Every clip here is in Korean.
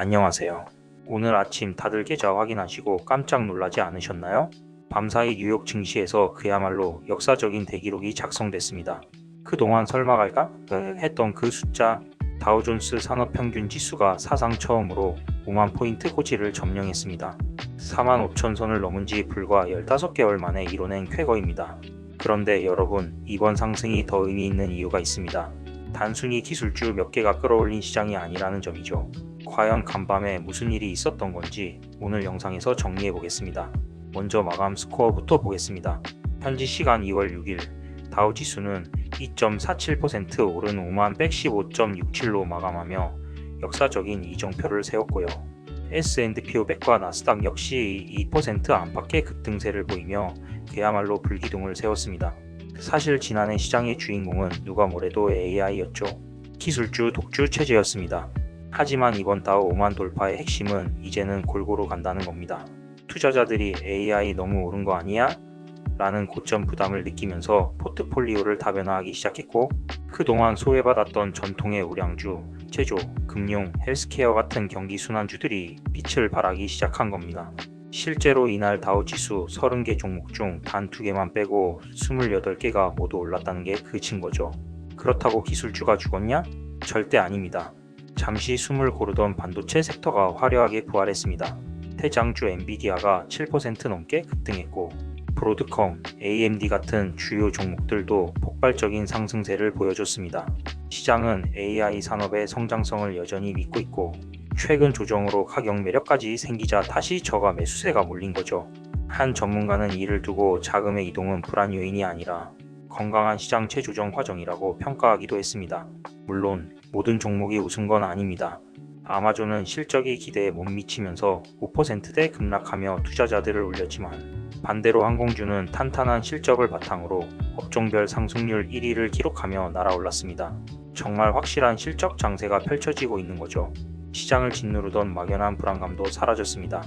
안녕하세요. 오늘 아침 다들 계좌 확인하시고 깜짝 놀라지 않으셨나요? 밤사이 뉴욕 증시에서 그야말로 역사적인 대기록이 작성됐습니다. 그동안 설마 갈까? 했던 그 숫자 다우존스 산업평균 지수가 사상 처음으로 5만 포인트 고지를 점령했습니다. 4만 5천 선을 넘은 지 불과 15개월 만에 이뤄낸 쾌거입니다. 그런데 여러분, 이번 상승이 더 의미 있는 이유가 있습니다. 단순히 기술주 몇 개가 끌어올린 시장이 아니라는 점이죠. 과연 간밤에 무슨 일이 있었던 건지 오늘 영상에서 정리해 보겠습니다. 먼저 마감 스코어부터 보겠습니다. 현지 시간 2월 6일 다우 지수는 2.47% 오른 5만 115.67로 마감하며 역사적인 이정표를 세웠고요. S&P 500과 나스닥 역시 2% 안팎의 급등세를 보이며 그야말로 불기둥을 세웠습니다. 사실 지난해 시장의 주인공은 누가 뭐래도 AI였죠. 기술주 독주 체제였습니다. 하지만 이번 다우 5만 돌파의 핵심은 이제는 골고루 간다는 겁니다. 투자자들이 AI 너무 오른 거 아니야? 라는 고점 부담을 느끼면서 포트폴리오를 다변화하기 시작했고 그동안 소외받았던 전통의 우량주, 제조, 금융, 헬스케어 같은 경기 순환주들이 빛을 발하기 시작한 겁니다. 실제로 이날 다우 지수 30개 종목 중 단 2개만 빼고 28개가 모두 올랐다는 게그 증거죠. 그렇다고 기술주가 죽었냐? 절대 아닙니다. 잠시 숨을 고르던 반도체 섹터가 화려하게 부활했습니다. 태장주 엔비디아가 7% 넘게 급등했고 브로드컴, AMD 같은 주요 종목들도 폭발적인 상승세를 보여줬습니다. 시장은 AI 산업의 성장성을 여전히 믿고 있고 최근 조정으로 가격 매력까지 생기자 다시 저가 매수세가 몰린 거죠. 한 전문가는 이를 두고 자금의 이동은 불안 요인이 아니라 건강한 시장 재조정 과정이라고 평가하기도 했습니다. 물론 모든 종목이 웃은 건 아닙니다. 아마존은 실적이 기대에 못 미치면서 5%대 급락하며 투자자들을 울렸지만 반대로 항공주는 탄탄한 실적을 바탕으로 업종별 상승률 1위를 기록하며 날아올랐습니다. 정말 확실한 실적 장세가 펼쳐지고 있는 거죠. 시장을 짓누르던 막연한 불안감도 사라졌습니다.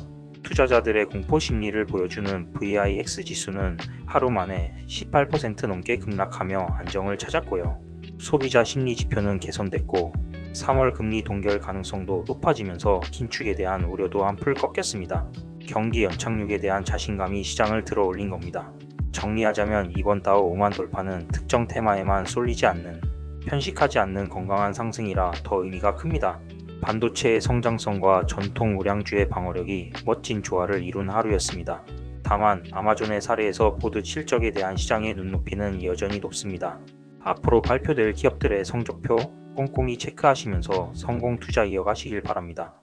투자자들의 공포 심리를 보여주는 VIX 지수는 하루 만에 18% 넘게 급락하며 안정을 찾았고요. 소비자 심리 지표는 개선됐고 3월 금리 동결 가능성도 높아지면서 긴축에 대한 우려도 한풀 꺾였습니다. 경기 연착륙에 대한 자신감이 시장을 들어올린 겁니다. 정리하자면 이번 다우 5만 돌파는 특정 테마에만 쏠리지 않는 편식하지 않는 건강한 상승이라 더 의미가 큽니다. 반도체의 성장성과 전통 우량주의 방어력이 멋진 조화를 이룬 하루였습니다. 다만 아마존의 사례에서 보듯 실적에 대한 시장의 눈높이는 여전히 높습니다. 앞으로 발표될 기업들의 성적표 꼼꼼히 체크하시면서 성공 투자 이어가시길 바랍니다.